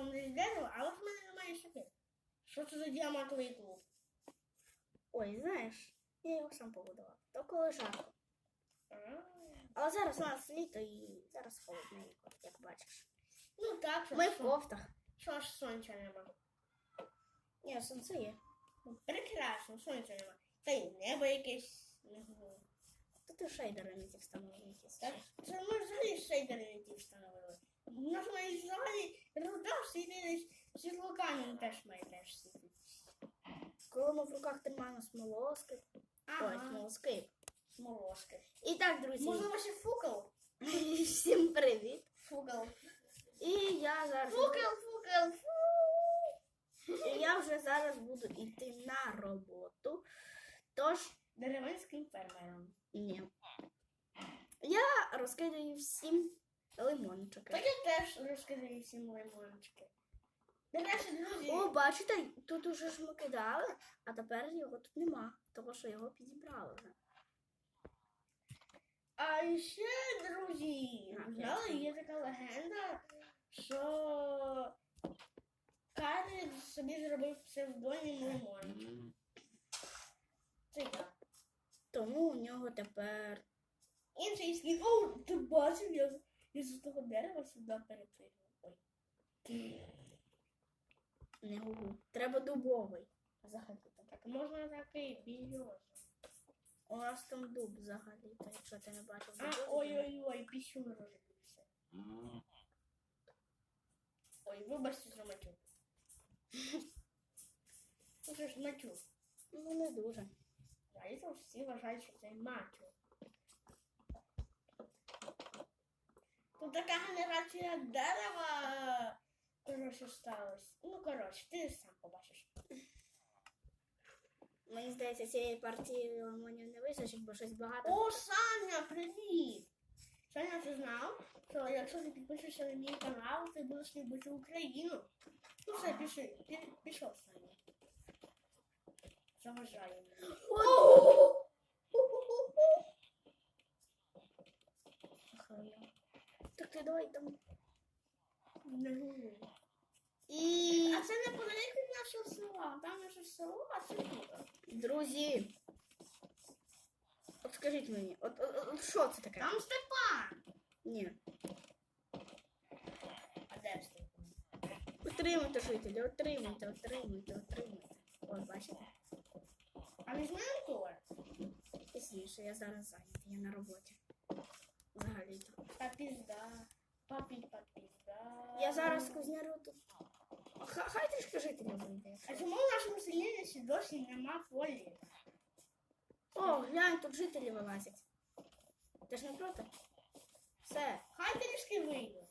там десь дерево, але в мене немає сокири. Що це за діамантовий клуб? Ой, знаєш, я його сам побудував. То коли жарко. А, Але зараз у нас літо і зараз холодненько, як бачиш. Ну так, що, Ми в кофтах. що ж сонця нема. Ні, сонце є. Прекрасно, сонця нема. Та й небо якесь. не знаю. То ти шейдери не ті встановив якісь. Так, це ми взагалі шейдери не ті встановили. У нас має взагалі світились, світло камінь теж має теж світитись. Коли ми в руках тримаємо смолоскип. Ой, Ага, смолоскип. смолоски. І так, друзі, Можливо, ще фукал? всім привіт. Фукал. І я зараз Фукал, фукал, фу. і я вже зараз буду йти на роботу. Тож Деревенським фермером. ні. Я розкидаю всім лимончики. Так я теж розкажу всім лимончики. До речі, друзі, О, бачите, тут уже ж ми кидали, а тепер його тут нема, тому що його підібрали вже. а ще, друзі, Так, знали, є така легенда, що Карл собі зробив псевдонім лимончик. Це я. Тому у нього тепер Інший скін. О, ти бачив, я, я з того дерева сюди перепригнув. Ой. не гугу. Треба дубовий. Взагалі то так. Можна такий бірюзовий. У нас там дуб взагалі, то якщо ти не бачив А, ой-ой-ой, пісню розбився. Ой, вибачте за матюк. Що ж матюк. ну не дуже. Взагалі всі вважають, що це матюк. Тут така генерація дерева. Коротше, сталося. Ну, коротше, ти сам побачиш. Мені здається, цієї партії лимонів не вистачить, бо щось багато. О, Саня, привіт! Саня, ти знав, що якщо ти підпишешся на мій канал, ти будеш любити Україну. Ну все, пішли, пі- пішов Саня. Заважає мені. Охрена. Так ти давай там. Не. І А це неподалеку від нашого села. Там наше село, а це тут. друзі. От скажіть мені, от, от, от що це таке? Там Степан. Ні. А де Степан? Отримуйте, жителі, отримуйте, отримуйте, отримуйте. От, бачите? А не знаємо торт? Пізніше, я зараз зайнятий, я на роботі. Взагалі-то. Та пізда. Папі, папізда. Я зараз кузнярю тут. Ха- Хай трішки жителів вийде. А чому в нашому селі ще досі нема полі? О, глянь, тут жителі вилазять. Ти ж не проти? Все, Хай трішки вийде.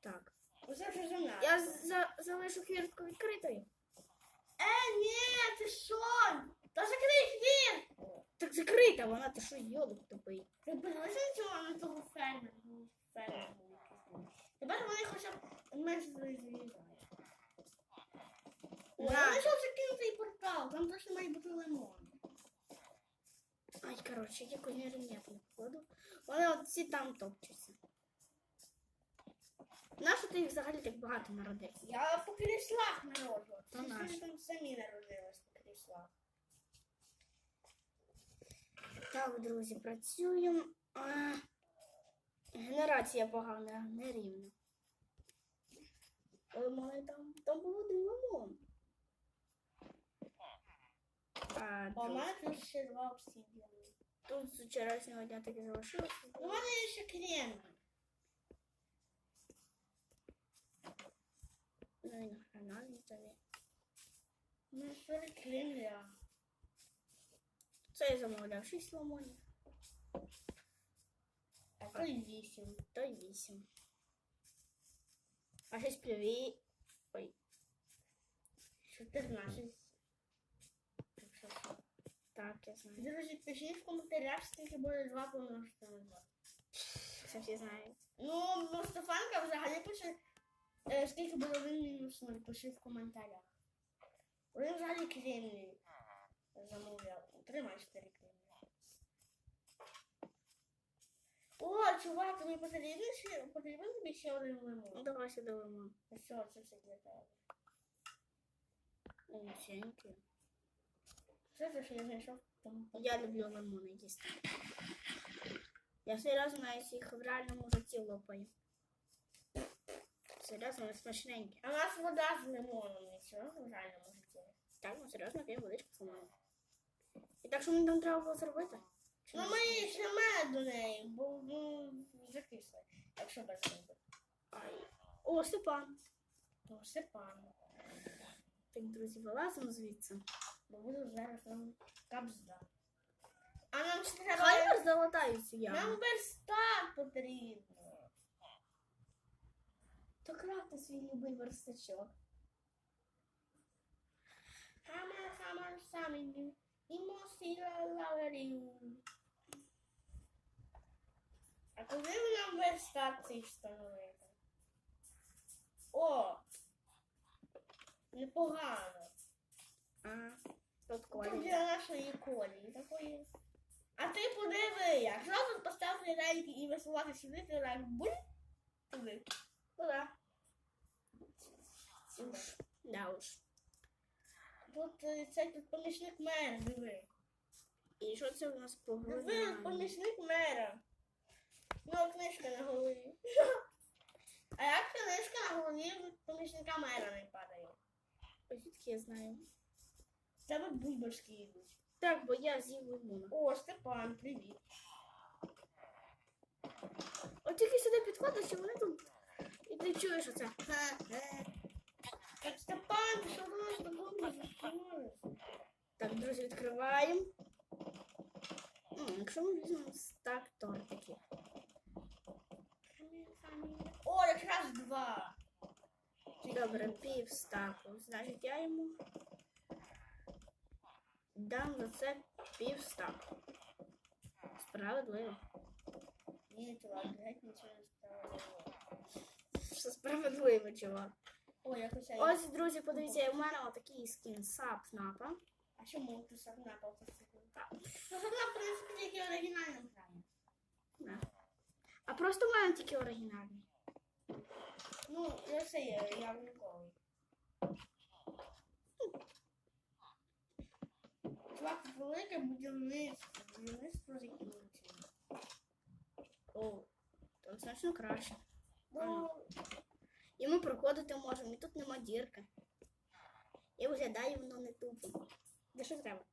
так. Усе вже земля. Я за- залишу хвіртку відкритою. Е, ні, ти що? Та закрий хвір! Так закрита вона, ти що йолик тупий. Ти бачиш на того фермера? Тепер вони хоча б менше зрізають. Ой, я знайшов закинутий портал, там точно має бути лимон. Ай, коротше, я не походу. Вони от всі там топчуться. Нащо ти їх взагалі так багато народив? Я по кріслах народжу. То наш. там самі народились по кріслах. Так, друзі, працюємо. Генерація погана, нерівна. Лимони там, там був один лимон. А, у мене ще два обсідіани. тут з вчорашнього дня так і залишилося. У мене ще крем. Ну і нахрена мені тобі. У мене ще крем я. Це я замовляв 6 лимонів, А то й вісім. то й 8. А 6 плюві. Ой, 14. Якщо що. так, я знаю. Друзі, пишіть в коментарях, скільки буде 2 помножити на 2. Це всі знають. Ну, Мустафанка взагалі пише, е, скільки буде 1 мінус 0, пиши в коментарях. Він взагалі кремний замовляв. Тримай 4 кремні. О, чувак, тобі потрібен ще потрібен тобі ще один Ну, лимон. давай сюди лимон. Ось це все для тебе. Лученький. Все це, що я знайшов там. Я люблю лимони їсти. Я серйозно їх в реальному житті лопаю. Серйозно, вони смачненькі. А у нас вода з лимоном, нічого в реальному житті. Так, ну серйозно, п'ємо водичку з лимоном. І так, що мені там треба було зробити? Чи Ну ні? ми ще мед до неї, бо ну, закисли, якщо без риби. Ай. О, Степан. То все пан. Так, друзі, вилазимо звідси. Бо буду зараз нам капзда. А нам ще треба... Хай залатаються Нам я. верстак потрібно. То крафти свій любий верстачок. Хамер, хамер, самі. І мосіла лаверію. А коли ви нам верстак цей встановити? О! Непогано. А, тут Тут для нашої колії такої. А ти подиви, як зразу поставити рейки і висувати сюди, ти так буль туди. Куда? Да уж. Тут е, цей тут помічник мера, диви. І що це у нас по Диви, помічник мера. Ну, книжка на голові. А як книжка на голові помічника мера не падає? Звідки я знаю. З тебе бульбашки йдуть. Так, бо я з'їв лимона. О, Степан, привіт. От тільки сюди підходиш, і вони тут. І ти чуєш оце. Так, Степан, ти що думаєш, до бульбашки? Так, друзі, відкриваємо. Якщо ми візьмемо стак тортиків. О, якраз два. Добре, пів стаку. Значить, я йому дам за це пів стаку. Справедливо. Ні, чувак, геть нічого не стало. Все справедливо, чувак. О, якось я... Ось, друзі, подивіться, у мене отакий скін сап-напа. А чому ти сам на полтосику? Ну, вона, в принципі, тільки оригінально грає. Да. А просто мене тільки оригінальний. Ну, я все є, я вниковий. Чувак, велике будівництво. Будівництво закінчено. О, то значно краще. Ну, І ми проходити можемо, і тут нема дірки. І виглядає воно не тупо. Де що треба?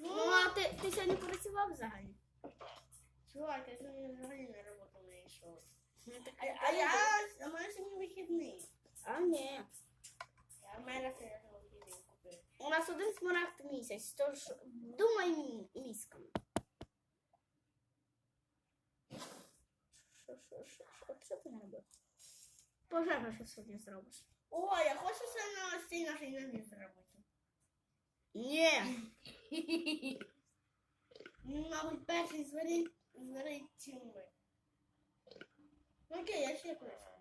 Ну, ну, а ти, ти сьогодні працював взагалі? чувак, я сьогодні взагалі на роботу не йшов. Ну, А, а я, а в мене сьогодні вихідний. А ні. Я в мене сьогодні вихідний купив. У нас один смарагд в місяць, тож думай мі-. Що, що, що, що, що ти не робив? Пожежа, що сьогодні зробиш? О, я хочу це на ось цей наш іноземний зробити. Ні. Мабуть, перший зварить, зварить чим ми. Окей, я ще колись.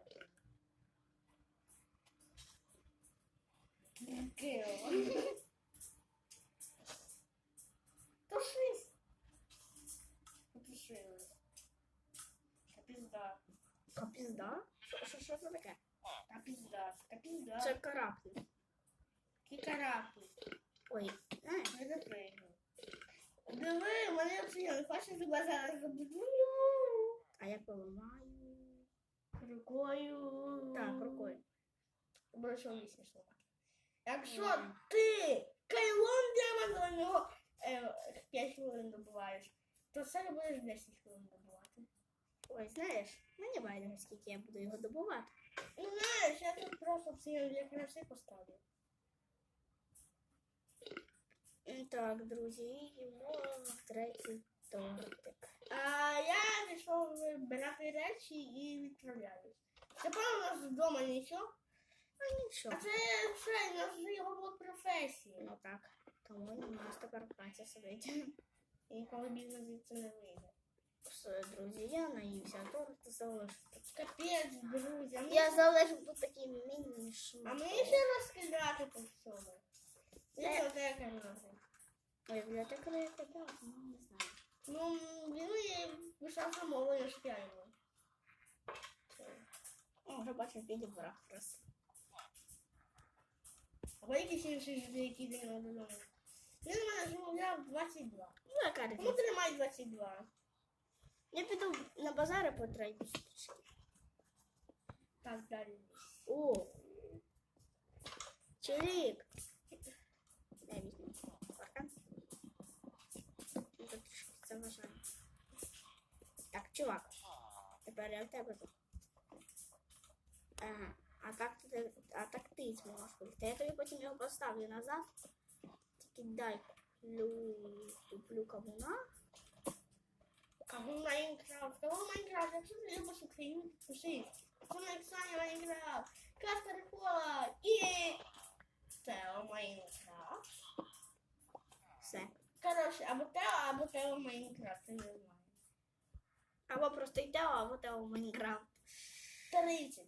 Що, це таке? Та пізда. Та пізда. Це караплі. Кікарапи. Ой, е, Не запригну. Диви, мене оцінили. Хочеш тебе зараз забуду? а я поламаю. Рукою. Так, рукою. Що не смішно. Якщо ти кайлом діамантового е, 5 хвилин добуваєш, то це будеш 10 хвилин добувати. Ой, знаєш, мені байдуже, скільки я буду його добувати. Ну знаєш, я тут просто всі для краси поставлю. Так, друзі, їмо третій тортик. А я пішов вибирати речі і відправляюсь. Тепер у нас вдома нічого. А нічого. А це це у нас же його була професія. Ну так, тому у нас тепер праця сидить. І ніколи більше звідси не вийде. Все, друзі, я наївся, торт залишив. Капець, друзі. Я ще- залишив тут такий міні А шмат. мені ще розкидати по всьому. Таке нахуй. Ой, я кидав, ну не знаю. Ну, він мені писав мовою шпіону. О, вже бачу підібрав просто. Або якісь інші жити, які до нього додому. Він мене замовляв 22. Ну, яка різниця? тримай 22? Я піду на базари по трейду. Так, далі. О! Чирик! Я візьму. Паркан. Ну, тут трішки заважає. Так, чувак. Тепер я в тебе тут. Ага. А так ти, а так ти зможеш вийти. Я тобі потім його поставлю назад. Тільки дай плю, туплю кавуна. Кого Майнкрафт? Кого Майнкрафт? Якщо ти любиш Україну, підпишись. Це Оксані Майнкрафт. Казка Рикола. І... Тео Майнкрафт. Все. Коротше, або Тео, або Тео Майнкрафт. Я не знаю. Або просто йде, або те у Майнкрафт. 30.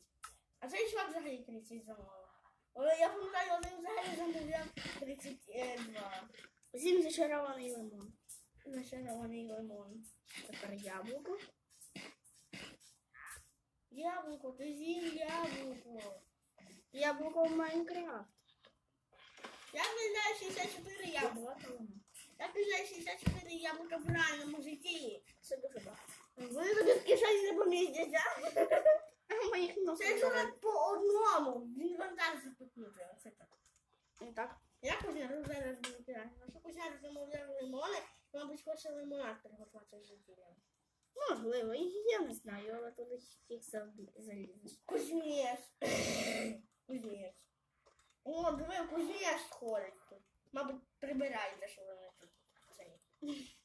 А цей чувак взагалі 30 замовив. Але я пам'ятаю, один взагалі замовляв 32. Зім зачарований лимон. Зачарований лимон. Тепер яблуко. Яблуко, ти з'їв яблуко. Яблуко в Майнкрафт. Я виглядаю 64 яблука. Я виглядаю 64 яблука в реальному житті. Це дуже багато. Вони тобі в не помістяться. Моїх Це носить. по одному. Він вантаж запитнути. Оце так. Ну так. Я кузня зараз буду пірати. Наша кузня замовляла лимони, мабуть, хоче лимонад приготувати жителям. Можливо, і я не знаю, але туди фіг залізеш. Кузнець. Кузнець. О, диви, кузнець ходить тут. Мабуть, прибирайте, що вони тут.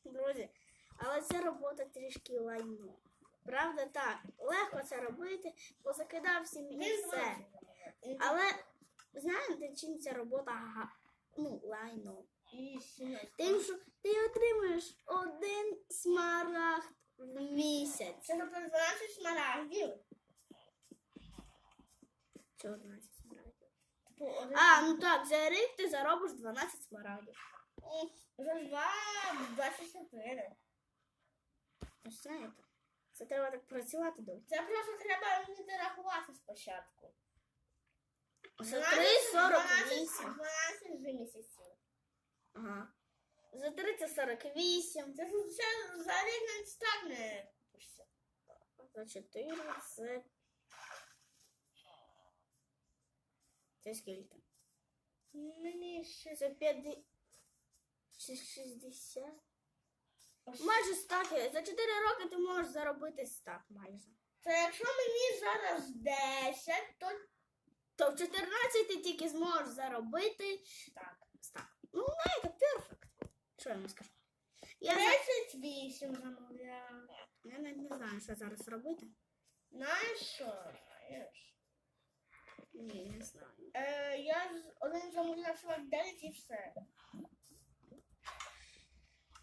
Друзі, але ця робота трішки лайно. Правда, так, легко це робити, позакидав всім і все. Але знаєте, чим ця робота ну, лайно? І. Тим, ти отримуєш один смарагд в місяць. Це тобто 12 смарагдів. Чи 11 смарагдів? Типу, А, ну так, за рік ти заробиш 12 смарагдів. За два 24. Ви ж знаєте, це треба так працювати довго. Це просто треба вміти рахувати спочатку. За 12 3,48. 12 вже місяців. Ага. За 3 це 48. Це ж все за рік не купишся. За 4 це. Це скільки? Мені ще Це 50. 60? Майже стак. За 4 роки ти можеш заробити стак майже. Це якщо мені зараз 10, то То в 14 ти тільки зможеш заробити так. Ну, знаєте, перфект. Що я вам скажу? Я, 38 замовляв. я навіть не знаю, що зараз робити. Знаєш що? Знаєш? Ні, не знаю. Е, я з- один замовляв 49 і все.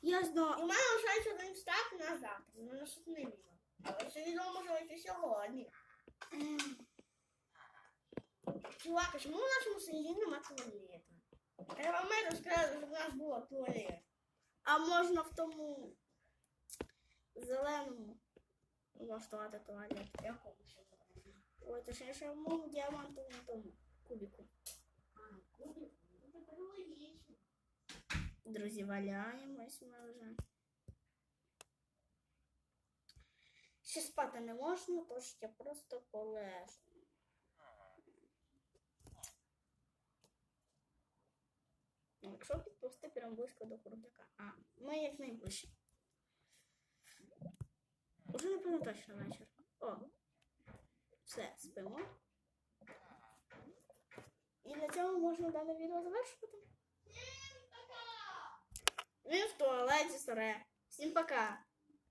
Я І знаю. в мене лишається один стак на завтра, на наступне відео. Але це відео може вийти сьогодні. Чувак, а чому в нашому селі нема туалету? Вам мер розказав, що нас було туалет. А можна в тому зеленому влаштувати туалет. Якому ще туалеті? Ой, точніше, в моєму діамантовому тому кубіку. А, кубик? Ну, тепер логічно. Друзі, валяємось ми вже. Ще спати не можна, тож я просто полежу. Якщо підповсти прямо близько до кругляка. А, ми як найближче. Уже напевно точно вечір. О. Все, спимо. І на цьому можна дане відео завершувати. Він в туалеті старе. Всім пока.